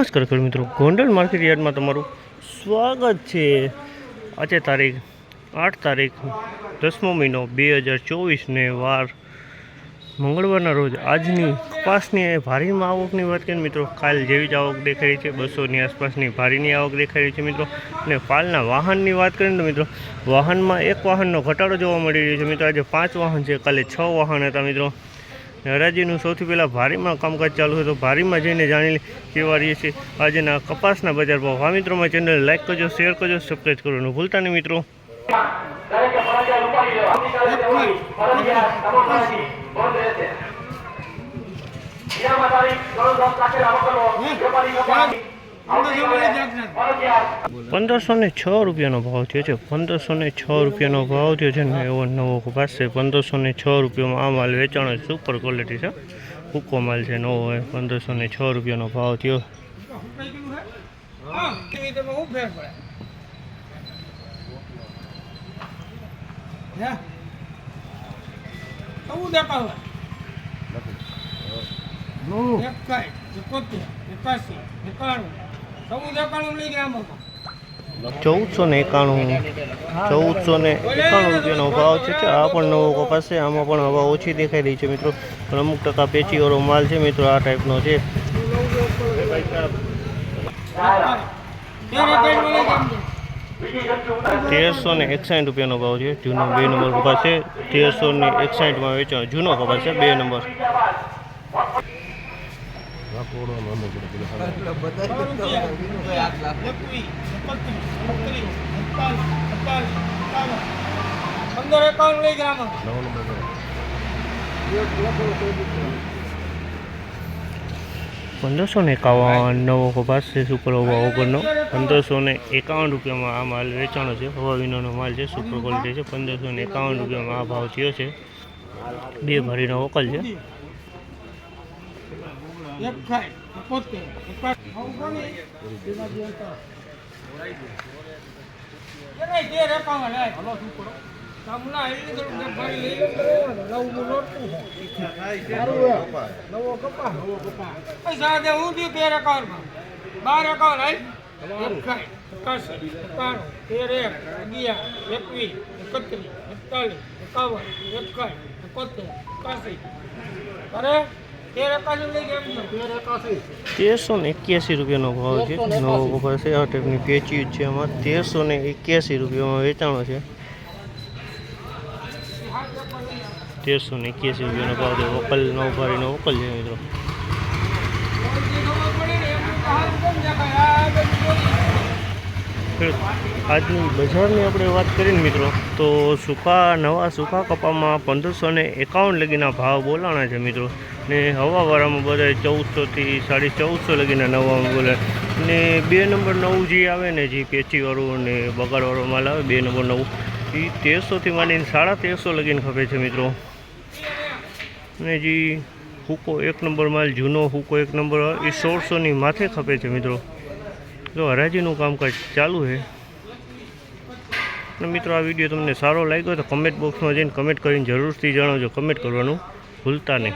નમસ્કાર ખેડૂત મિત્રો, ગોંડલ માર્કેટ યાર્ડમાં તમારું સ્વાગત છે. આજે તારીખ આઠ તારીખ દસમો મહિનો બે હજાર ચોવીસને વાર મંગળવારના રોજ આજની કપાસની ભારીમાં આવકની વાત કરીએ મિત્રો, કાલ જેવી જ આવક દેખાઈ છે. બસોની આસપાસની ભારીની આવક દેખાઈ છે મિત્રો. અને પાલના વાહનની વાત કરીએ તો મિત્રો, વાહનમાં એક વાહનનો ઘટાડો જોવા મળી રહ્યો છે. મિત્રો, આજે પાંચ વાહન છે. કાલે છ વાહન હતા મિત્રો. હરાજીનું સૌથી પહેલાં ભારીમાં કામકાજ ચાલુ હતું ભારીમાં જઈને જાણી કેવા રહીએ છીએ આજના કપાસના બજાર ભાવ. હા મિત્રોમાં ચેનલ લાઈક કરજો શેર કરજો સબસ્ક્રાઈબ કરવાનું ભૂલતા નહીં મિત્રો. પંદરસો ને છ રૂપિયાનો ભાવ થયો છે. પંદરસો ને છ રૂપિયાનો ભાવ થયો છે ને એવો નવો કપાસ છે. પંદરસો ને છ રૂપિયામાં આ માલ વેચાણો સુપર ક્વોલિટી છે. હુક્કો માલ છે નવો હોય પંદરસો ને છ રૂપિયાનો ભાવ થયો. ચૌદસો ને એકાણું ચૌદસો ને એકાણું રૂપિયાનો ભાવ છે આ પણ નવો કપાસ છે આમાં પણ હવા ઓછી દેખાઈ રહી છે મિત્રો. પણ અમુક ટકા પેચીવાળો માલ છે મિત્રો આ ટાઈપનો છે. તેરસો ને એકસાઠ રૂપિયાનો ભાવ છે. જૂનો બે નંબર કપાસ છે. તેરસો ને એકસાઠમાં વેચાણ. જૂનો કપાસ છે બે નંબર. પંદરસો ને એકાવન નવો કપાસ છે સુપર હવા ઓગણનો. પંદરસો ને એકાવન રૂપિયામાં આ માલ વેચાણો છે. હવા વિનોનો માલ છે, સુપર ક્વોલિટી છે. પંદરસો ને એકાવન રૂપિયામાં આ ભાવ થયો છે. બે ભરીનો વકલ છે. બાર એકાવન એકાસી એકાણું તેર એક અગિયાર એકવીસ એકત્રીસ એકતાલીસ એકાવન એક ખાય એકોતેર એકાસી. અરે? તેરસો ને એક્યાસી રૂપિયાનો ભાવ છે. નવો કપાસ છે. આ ટાઈપની પેચી છે એમાં તેરસો ને એક્યાસી રૂપિયામાં વેચાણો છે. તેરસો ને એક્યાસી રૂપિયાનો ભાવ છે. વકલ નવ ભારીનો વકલ છે મિત્રો આજની બજારની આપણે વાત કરીએ ને મિત્રો, તો સૂકા, નવા સૂકા કપામાં પંદરસો ને એકાવન લગીના ભાવ બોલાણા છે મિત્રો. ને હવાવાળામાં બધા ચૌદસોથી સાડી ચૌદસો લગીના નવામાં બોલે. ને બે નંબર નવું જે આવે ને જે પેચીવાળું ને બગાડવાળો માલ આવે, બે નંબર નવું, એ તેરસોથી માંડીને સાડા તેરસો લગીને ખપે છે મિત્રો. ને જે હુકો એક નંબર માલ, જૂનો હુકો એક નંબર, એ સોળસોની માથે ખપે છે મિત્રો. જો હરાજીનું કામકાજ ચાલુ છે. અને મિત્રો, આ વીડિયો તમને સારો લાગ્યો તો કમેન્ટ બોક્સમાં જઈને કમેન્ટ કરીને જરૂરથી જણાવજો. કમેન્ટ કરવાનું ભૂલતા નહીં.